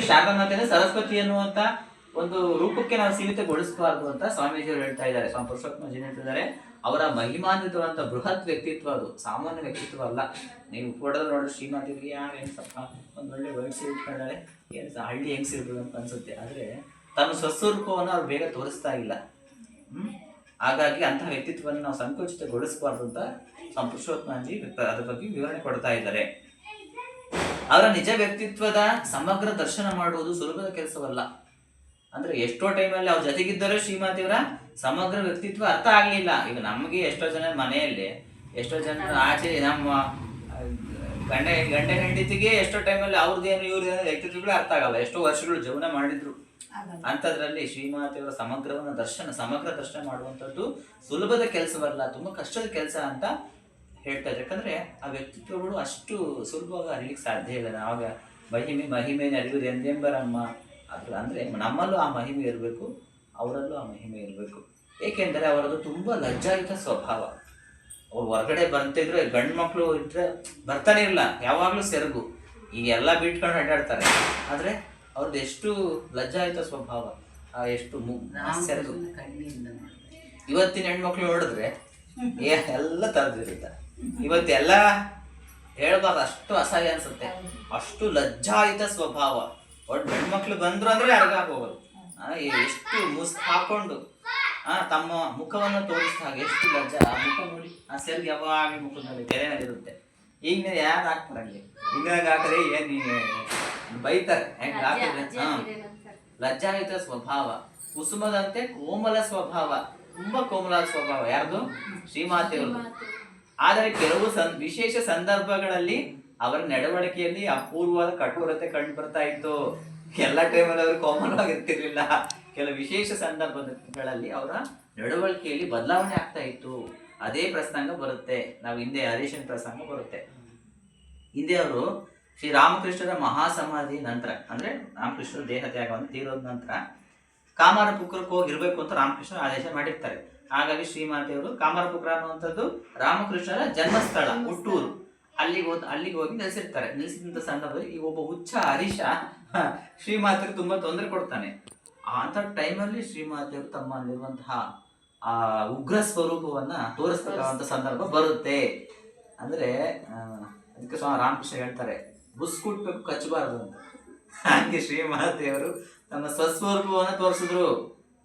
ಶಾರದಾ ಸರಸ್ವತಿ ಅನ್ನುವಂತ ಒಂದು ರೂಪಕ್ಕೆ ನಾವು ಸೀಮಿತಗೊಳಿಸಬಾರ್ದು ಅಂತ ಸ್ವಾಮೀಜಿಯವರು ಹೇಳ್ತಾ ಇದ್ದಾರೆ. ಸ್ವಾಮಿ ಪುರುಷೋತ್ತಮಜಿ ಹೇಳ್ತಿದ್ದಾರೆ, ಅವರ ಮಹಿಮಾನ್ವಿತವಂತ ಬೃಹತ್ ವ್ಯಕ್ತಿತ್ವ ಅದು. ಸಾಮಾನ್ಯ ವ್ಯಕ್ತಿತ್ವ ಅಲ್ಲ. ನೀವು ಫೋಟೋದಲ್ಲಿ ನೋಡಿದ್ರೆ ಶ್ರೀಮತಿಗೆ ಯಾರು ಏನು ಒಂದು ಒಳ್ಳೆ ವಯಸ್ಸು ಇಟ್ಕೊಂಡಾರೆ ಏನು ಹಳ್ಳಿ ಹೆಂಗ್ಸಿರ್ಬೋದು ಅಂತ ಅನ್ಸುತ್ತೆ. ಆದ್ರೆ ತನ್ನ ಸ್ವಸ್ವರೂಪವನ್ನು ಅವ್ರು ಬೇಗ ತೋರಿಸ್ತಾ ಇಲ್ಲ. ಹಾಗಾಗಿ ಅಂತಹ ವ್ಯಕ್ತಿತ್ವವನ್ನು ನಾವು ಸಂಕುಚಿತಗೊಳಿಸಬಾರ್ದು ಅಂತ ಸ್ವಾಮಿ ಪುರುಷೋತ್ತಮಜಿ ಅದ್ರ ಬಗ್ಗೆ ವಿವರಣೆ ಕೊಡ್ತಾ ಇದ್ದಾರೆ. ಅವರ ನಿಜ ವ್ಯಕ್ತಿತ್ವದ ಸಮಗ್ರ ದರ್ಶನ ಮಾಡುವುದು ಸುಲಭದ ಕೆಲಸವಲ್ಲ. ಅಂದ್ರೆ ಎಷ್ಟೋ ಟೈಮಲ್ಲಿ ಅವ್ರ ಜೊತೆಗಿದ್ದರೂ ಶ್ರೀಮಾತಿಯವರ ಸಮಗ್ರ ವ್ಯಕ್ತಿತ್ವ ಅರ್ಥ ಆಗ್ಲಿಲ್ಲ. ಈಗ ನಮಗೆ ಎಷ್ಟೋ ಜನ ಮನೆಯಲ್ಲಿ ಎಷ್ಟೋ ಜನ ಆಚೆ ನಮ್ಮ ಗಂಡ ಗಂಡ ಹೆಂಡತಿಗೆ ಎಷ್ಟೋ ಟೈಮಲ್ಲಿ ಅವ್ರದ್ದೇನು ಇವ್ರದ್ದೇನು ವ್ಯಕ್ತಿತ್ವಗಳು ಅರ್ಥ ಆಗಲ್ಲ. ಎಷ್ಟೋ ವರ್ಷಗಳು ಜೀವನ ಮಾಡಿದ್ರು. ಅಂಥದ್ರಲ್ಲಿ ಶ್ರೀಮಾತೆಯವರ ಸಮಗ್ರವನ್ನ ದರ್ಶನ ಸಮಗ್ರ ದರ್ಶನ ಮಾಡುವಂಥದ್ದು ಸುಲಭದ ಕೆಲಸವಲ್ಲ ತುಂಬಾ ಕಷ್ಟದ ಕೆಲಸ ಅಂತ ಹೇಳ್ತಾ ಇದ್ದಾರೆ. ಯಾಕಂದ್ರೆ ಆ ವ್ಯಕ್ತಿತ್ವಗಳು ಅಷ್ಟು ಸುಲಭವಾಗಿ ಅರಿಲಿಕ್ಕೆ ಸಾಧ್ಯ ಇಲ್ಲ. ಆವಾಗ ಮಹಿಮೆ ಮಹಿಮೆಯನ್ನು ಅರಿಯುವುದು ಎಂದೆಂಬರಮ್ಮ ಅದ್ರ ಅಂದ್ರೆ ನಮ್ಮಲ್ಲೂ ಆ ಮಹಿಮೆ ಇರಬೇಕು ಅವರಲ್ಲೂ ಆ ಮಹಿಮೆ ಇರಬೇಕು. ಏಕೆಂದರೆ ಅವರದು ತುಂಬಾ ಲಜ್ಜಾಯುತ ಸ್ವಭಾವ. ಅವ್ರು ಹೊರಗಡೆ ಬರ್ತಿದ್ರೆ ಗಂಡು ಮಕ್ಕಳು ಇದ್ರೆ ಬರ್ತಾನೆ ಇಲ್ಲ ಯಾವಾಗಲೂ ಸೆರಗು. ಈಗ ಎಲ್ಲ ಬಿಟ್ಕೊಂಡು ಅಡ್ಡಾಡ್ತಾರೆ. ಆದ್ರೆ ಅವ್ರದ್ದು ಎಷ್ಟು ಲಜ್ಜಾಯುತ ಸ್ವಭಾವ ಆ ಎಷ್ಟು ಸೆರಗು. ಇವತ್ತಿನ ಹೆಣ್ಮಕ್ಳು ನೋಡಿದ್ರೆ ಎಲ್ಲ ತರದಿರುತ್ತೆ ಇವತ್ತೆಲ್ಲ ಹೇಳ್ಬಾರ್ದು. ಅಷ್ಟು ಅಸಹ್ಯ ಅನ್ಸುತ್ತೆ. ಅಷ್ಟು ಲಜ್ಜಾಯಿತ ಸ್ವಭಾವ. ಒಟ್ ಹೆಣ್ಮಕ್ಳು ಬಂದ್ರು ಅಂದ್ರೆ ಅರ್ಗಾಕ್ ಹೋಗೋದು ಆ, ಎಷ್ಟು ಮುಸ್ ಹಾಕೊಂಡು ಆ ತಮ್ಮ ಮುಖವನ್ನು ತೋರಿಸಿದ ಹಾಗೆ ಎಷ್ಟು ಲಜ್ಜ. ಆ ಮುಖ ನೋಡಿ ಆ ಸೆಲ್ಗೆ ಯಾವಾಗ ಮುಖದಲ್ಲಿ ತೆರೆನಲ್ಲಿ ನಡೆಯುತ್ತೆ ಈಗ ಯಾರು ಹಾಕ್ತಾರೆ ಹಿಂಗಾಗ ಹಿಂಗಾಗಿ ಹಾಕಿದ್ರೆ ಏನ್ ಬೈತಾರೆ? ಹೆಂಗ್ ಹಾಕಿದ್ರೆ? ಹಾ. ಲಜ್ಜಾಯುತ ಸ್ವಭಾವ. ಕುಸುಮದಂತೆ ಕೋಮಲ ಸ್ವಭಾವ. ತುಂಬಾ ಕೋಮಲ ಸ್ವಭಾವ. ಯಾರ್ದು? ಶ್ರೀಮಾತೆಯವ್ರದ್ದು ಆದರೆ ಕೆಲವು ಸನ್ ವಿಶೇಷ ಸಂದರ್ಭಗಳಲ್ಲಿ ಅವರ ನಡವಳಿಕೆಯಲ್ಲಿ ಅಪೂರ್ವವಾದ ಕಠೋರತೆ ಕಂಡು ಬರ್ತಾ ಇತ್ತು. ಎಲ್ಲ ಟೈಮಲ್ಲಿ ಅವರು ಕಾಮನ್ ಆಗಿರ್ತಿರ್ಲಿಲ್ಲ ಕೆಲವು ವಿಶೇಷ ಸಂದರ್ಭಗಳಲ್ಲಿ ಅವರ ನಡವಳಿಕೆಯಲ್ಲಿ ಬದಲಾವಣೆ ಆಗ್ತಾ ಇತ್ತು. ಅದೇ ಪ್ರಸಂಗ ಬರುತ್ತೆ. ನಾವು ಹಿಂದೆ ಹರೀಶನ್ ಪ್ರಸಂಗ ಬರುತ್ತೆ. ಹಿಂದೆ ಅವರು ಶ್ರೀ ರಾಮಕೃಷ್ಣರ ಮಹಾಸಮಾಧಿ ನಂತರ, ಅಂದ್ರೆ ರಾಮಕೃಷ್ಣ ದೇಹ ತ್ಯಾಗವನ್ನು ತೀರೋದ ನಂತರ ಕಾಮಾರ ಪುಕ್ರಕ್ಕೆ ಹೋಗಿರ್ಬೇಕು ಅಂತ ರಾಮಕೃಷ್ಣ ಆದೇಶ ಮಾಡಿರ್ತಾರೆ. ಹಾಗಾಗಿ ಶ್ರೀಮಾತೆಯವರು ಕಾಮರಪುಕ್ರ ಅನ್ನುವಂಥದ್ದು ರಾಮಕೃಷ್ಣರ ಜನ್ಮಸ್ಥಳ, ಹುಟ್ಟೂರು. ಅಲ್ಲಿಗೆ ಹೋದ ಅಲ್ಲಿಗೆ ಹೋಗಿ ನೆಲೆಸಿರ್ತಾರೆ. ನೆಲೆಸಿದಂತ ಸಂದರ್ಭದಲ್ಲಿ ಈ ಒಬ್ಬ ಹುಚ್ಚ ಹರೀಶ ಶ್ರೀಮಾತೆಯವರು ತುಂಬಾ ತೊಂದರೆ ಕೊಡ್ತಾನೆ. ಅಂತ ಟೈಮಲ್ಲಿ ಶ್ರೀಮಾತೆಯವರು ತಮ್ಮಲ್ಲಿರುವಂತಹ ಆ, ಉಗ್ರ ಸ್ವರೂಪವನ್ನ ತೋರಿಸ್ತಕ್ಕಂಥ ಸಂದರ್ಭ ಬರುತ್ತೆ. ಅಂದ್ರೆ ಅದಕ್ಕೆ ಸ್ವಾಮಿ ರಾಮಕೃಷ್ಣ ಹೇಳ್ತಾರೆ, ಬುಸ್ ಕುಟ್ಬೇಕು, ಕಚ್ಚಬಾರದು ಅಂತ. ಹಂಗೆ ಶ್ರೀಮಾತೆಯವರು ತಮ್ಮ ಸ್ವಸ್ವರೂಪವನ್ನು ತೋರಿಸಿದ್ರು.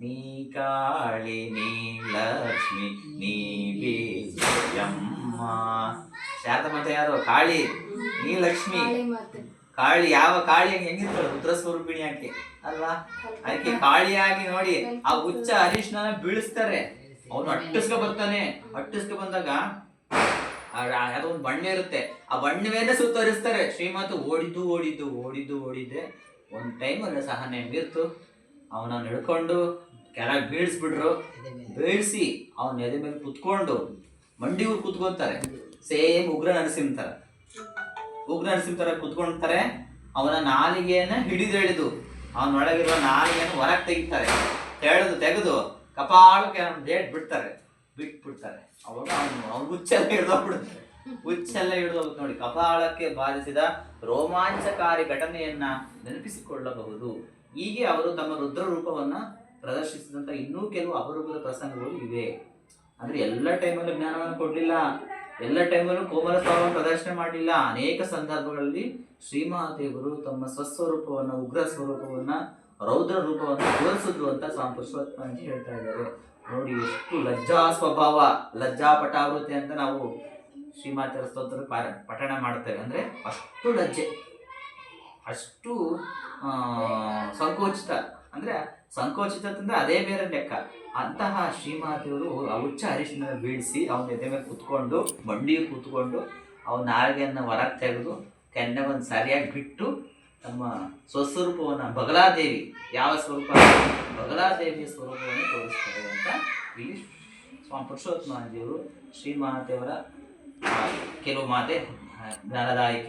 ನೀ ಕಾಳಿ ನೀ ಲಕ್ಷ್ಮಿ ನೀ ವಿಜಯಮ್ಮ ಶಾರದ ಮಾತೆ ಯಾರು? ಕಾಳಿ ನೀ ಲಕ್ಷ್ಮಿ. ಕಾಳಿ ಯಾವ ಕಾಳಿ ಹಂಗೆ ಹೆಂಗಿರ್ತಾಳೆ ರುದ್ರ ಸ್ವರೂಪಿಣಿ ಯಾಕೆ ಅಲ್ವಾ? ಅದಕ್ಕೆ ಕಾಳಿಯಾಗಿ ನೋಡಿ ಆ ಹುಚ್ಚ ಹರೀಶ್ನ ಬೀಳಿಸ್ತಾರೆ. ಅವನು ಅಟ್ಟಿಸ್ಕೊ ಬರ್ತಾನೆ. ಅಟ್ಟಿಸ್ಕೊ ಬಂದಾಗ ಯಾವ್ದೋ ಒಂದು ಬಣ್ಣ ಇರುತ್ತೆ. ಆ ಬಣ್ಣವೇನೆ ಸುತ್ತರಿಸ್ತಾರೆ. ಶ್ರೀಮಾತ ಓಡಿದ್ದು ಓಡಿದ್ದು ಓಡಿದ್ದು ಓಡಿದ್ದೆ. ಒಂದ್ ಟೈಮ್ ಸಹ ಸಹನೆ ಅವನ ಹಿಡ್ಕೊಂಡು ಕೆಳಗೆ ಬೀಳ್ಸ್ಬಿಟ್ರು. ಬೀಳ್ಸಿ ಅವನ ಎದೆ ಮೇಲೆ ಕುತ್ಕೊಂಡು ಮಂಡಿ ಊರು ಕುತ್ಕೊಂತಾರೆ. ಸೇಮ್ ಉಗ್ರ ನರಸಿಂಹರ ಉಗ್ರ ನರಸಿಂಹರ ತರ ಕುತ್ಕೊಂತಾರೆ. ಅವನ ನಾಲಿಗೆಯನ್ನ ಹಿಡಿದು ಹಿಡಿದು ಅವನೊಳಗಿರುವ ನಾಲಿಗೆಯನ್ನು ಹೊರಗೆ ತೆಗಿತಾರೆ. ತೆಗೆದು ತೆಗೆದು ಕಪಾಳಕ್ಕೆ ಡೇಟ್ ಬಿಡ್ತಾರೆ. ಬಿಟ್ಬಿಡ್ತಾರೆ. ಅವಾಗ ಅವನು ಅವ್ನು ಹುಚ್ಚೆಲ್ಲ ಹಿಡಿದೋಗ್ಬಿಡ್ತಾರೆ ಹುಚ್ಚೆಲ್ಲ ಹಿಡಿದೋಗುತ್ತೆ ನೋಡಿ. ಕಪಾಳಕ್ಕೆ ಬಾಧಿಸಿದ ರೋಮಾಂಚಕಾರಿ ಘಟನೆಯನ್ನ ನೆನಪಿಸಿಕೊಳ್ಳಬಹುದು. ಹೀಗೆ ಅವರು ತಮ್ಮ ರುದ್ರ ರೂಪವನ್ನ ಪ್ರದರ್ಶಿಸಿದಂತ ಇನ್ನೂ ಕೆಲವು ಅಪರೂಪದ ಪ್ರಸಂಗಗಳು ಇವೆ. ಅಂದರೆ ಎಲ್ಲ ಟೈಮಲ್ಲೂ ಜ್ಞಾನವನ್ನು ಕೊಡ್ಲಿಲ್ಲ. ಎಲ್ಲ ಟೈಮಲ್ಲೂ ಕೋಮಲ ಸ್ವಭಾವ ಪ್ರದರ್ಶನ ಮಾಡಲಿಲ್ಲ. ಅನೇಕ ಸಂದರ್ಭಗಳಲ್ಲಿ ಶ್ರೀಮಹಾದೇವರು ತಮ್ಮ ಸ್ವಸ್ವರೂಪವನ್ನ, ಉಗ್ರ ಸ್ವರೂಪವನ್ನ, ರೌದ್ರ ರೂಪವನ್ನ ತೋರಿಸಿದ್ರು ಅಂತ ಸ್ವಾಮಿ ಅಂತ ಹೇಳ್ತಾ ಇದ್ದಾರೆ. ನೋಡಿ ಎಷ್ಟು ಲಜ್ಜಾ ಸ್ವಭಾವ, ಲಜ್ಜಾ ಪಟಾವೃತಿ ಅಂತ ನಾವು ಶ್ರೀಮಾತರ ಸ್ತೋತ್ರ ಪಠಣ ಮಾಡ್ತೇವೆ. ಅಂದ್ರೆ ಅಷ್ಟು ಲಜ್ಜೆ. ಅಷ್ಟು ಸಂಕೋಚಿತ. ಅಂದ್ರೆ ಸಂಕೋಚಿತ ಅಂದ್ರೆ ಅದೇ ಬೇರೆ ಲೆಕ್ಕ. ಅಂತಹ ಶ್ರೀಮಾತೆಯವರು ಹುಚ್ಚ ಅರಿಶಿನ ಬೀಳಿಸಿ ಅವನ ಎದೆ ಮೇಲೆ ಕುತ್ಕೊಂಡು ಬಂಡಿಗೆ ಕೂತ್ಕೊಂಡು ಅವನ ನಾಲಿಗೆಯನ್ನು ಹೊರಗೆ ತೆಗೆದು ಕೆನ್ನೆವನ್ನು ಸರಿಯಾಗಿ ಬಿಟ್ಟು ತಮ್ಮ ಸ್ವಸ್ವರೂಪವನ್ನು ಬಗಲಾದೇವಿ ಯಾವ ಸ್ವರೂಪ? ಬಗಲಾದೇವಿಯ ಸ್ವರೂಪವನ್ನು ತೋರಿಸ್ತಾರೆ ಅಂತ ಇಲ್ಲಿ ಸ್ವಾಮಿ ದೇವರು ಶ್ರೀಮಾತೆಯವರ ಆ, ಕೆಲವು ಮಾತೆ ಜ್ಞಾನದಾಯಕಿ